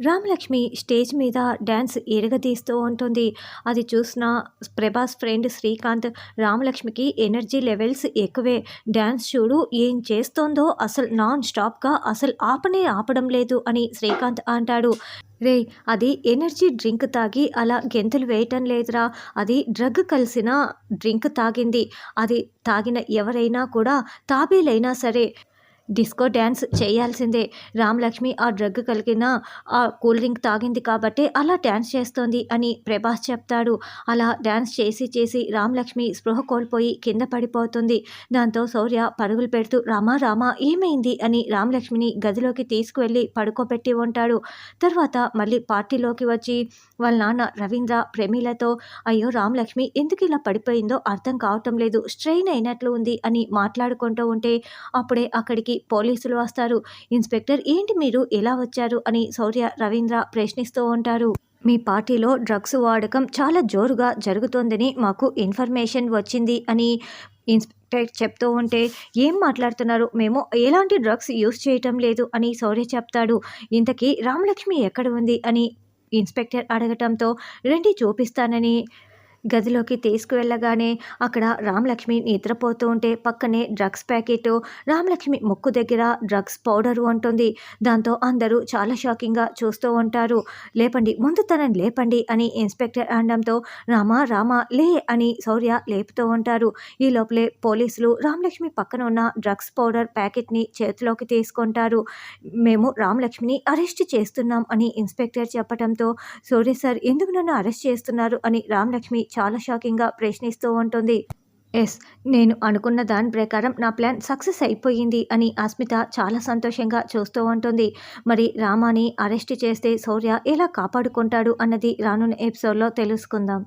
Ramalakshmi stage మీద dance ఎరగదీస్తూ ఉంటుంది. అది చూసిన ప్రభాస్ ఫ్రెండ్ శ్రీకాంత్ రామలక్ష్మికి ఎనర్జీ లెవెల్స్ ఎక్కువే. డ్యాన్స్ చూడు ఏం చేస్తోందో అసలు నాన్ స్టాప్గా అసలు ఆపనే ఆపడం లేదు అని శ్రీకాంత్ అంటాడు. రే అది ఎనర్జీ డ్రింక్ తాగి అలా గెంతులు వేయటం లేదురా. అది డ్రగ్ కలిసిన డ్రింక్ తాగింది. అది తాగిన ఎవరైనా కూడా తాబేలైనా సరే. డిస్కో డ్యాన్స్ చేయాల్సిందే. రామలక్ష్మి ఆ డ్రగ్ కలిగిన ఆ కూల్ డ్రింక్ తాగింది కాబట్టి అలా డ్యాన్స్ చేస్తోంది అని ప్రభాస్ చెప్తాడు. అలా డ్యాన్స్ చేసి చేసి రామలక్ష్మి స్పృహ కోల్పోయి కింద పడిపోతుంది. దాంతో శౌర్య పరుగులు పెడుతూ రామా రామా ఏమైంది? అని రామలక్ష్మిని గదిలోకి తీసుకువెళ్ళి పడుకోబెట్టి ఉంటాడు. తర్వాత మళ్ళీ పార్టీలోకి వచ్చి వాళ్ళ నాన్న రవీంద్ర ప్రేమిలతో అయ్యో రామలక్ష్మి ఎందుకు ఇలా పడిపోయిందో అర్థం కావటం లేదు. స్ట్రెయిన్ అయినట్లు ఉంది అని మాట్లాడుకుంటూ ఉంటే అప్పుడే అక్కడికి పోలీసులు వస్తారు. ఇన్స్పెక్టర్ ఏంటి మీరు ఎలా వచ్చారు? అని శౌర్య రవీంద్ర ప్రశ్నిస్తూ ఉంటారు. మీ పార్టీలో డ్రగ్స్ వాడకం చాలా జోరుగా జరుగుతోందని మాకు ఇన్ఫర్మేషన్ వచ్చింది అని ఇన్స్పెక్టర్ చెప్తూ ఉంటే ఏం మాట్లాడుతున్నారు? మేము ఎలాంటి డ్రగ్స్ యూస్ చేయటం లేదు అని శౌర్య చెప్తాడు. ఇంతకీ రామలక్ష్మి ఎక్కడ ఉంది? అని ఇన్స్పెక్టర్ అడగటంతో రండి చూపిస్తానని గదిలోకి తీసుకువెళ్ళగానే అక్కడ రామలక్ష్మి నిద్రపోతూ ఉంటే పక్కనే డ్రగ్స్ ప్యాకెట్ రామలక్ష్మి ముక్కు దగ్గర డ్రగ్స్ పౌడరు ఉంటుంది దాంతో అందరూ చాలా షాకింగ్గా చూస్తూ ఉంటారు. లేపండి ముందు తనని లేపండి అని ఇన్స్పెక్టర్ అనడంతో రామా రామా లే అని శౌర్య లేపుతూ ఉంటారు. ఈ లోపలే పోలీసులు రామలక్ష్మి పక్కన ఉన్న డ్రగ్స్ పౌడర్ ప్యాకెట్ని చేతిలోకి తీసుకుంటారు. మేము రామలక్ష్మిని అరెస్ట్ చేస్తున్నాం అని ఇన్స్పెక్టర్ చెప్పడంతో సూర్య సార్ ఎందుకు నన్ను అరెస్ట్ చేస్తున్నారు? అని రామలక్ష్మి చాలా షాకింగ్గా ప్రశ్నిస్తూ ఉంటుంది. ఎస్ నేను అనుకున్న దాని ప్రకారం నా ప్లాన్ సక్సెస్ అయిపోయింది అని అస్మిత చాలా సంతోషంగా చూస్తూ ఉంటుంది. మరి రామాని అరెస్ట్ చేస్తే శౌర్య ఎలా కాపాడుకుంటాడు అన్నది రానున్న ఎపిసోడ్లో తెలుసుకుందాం.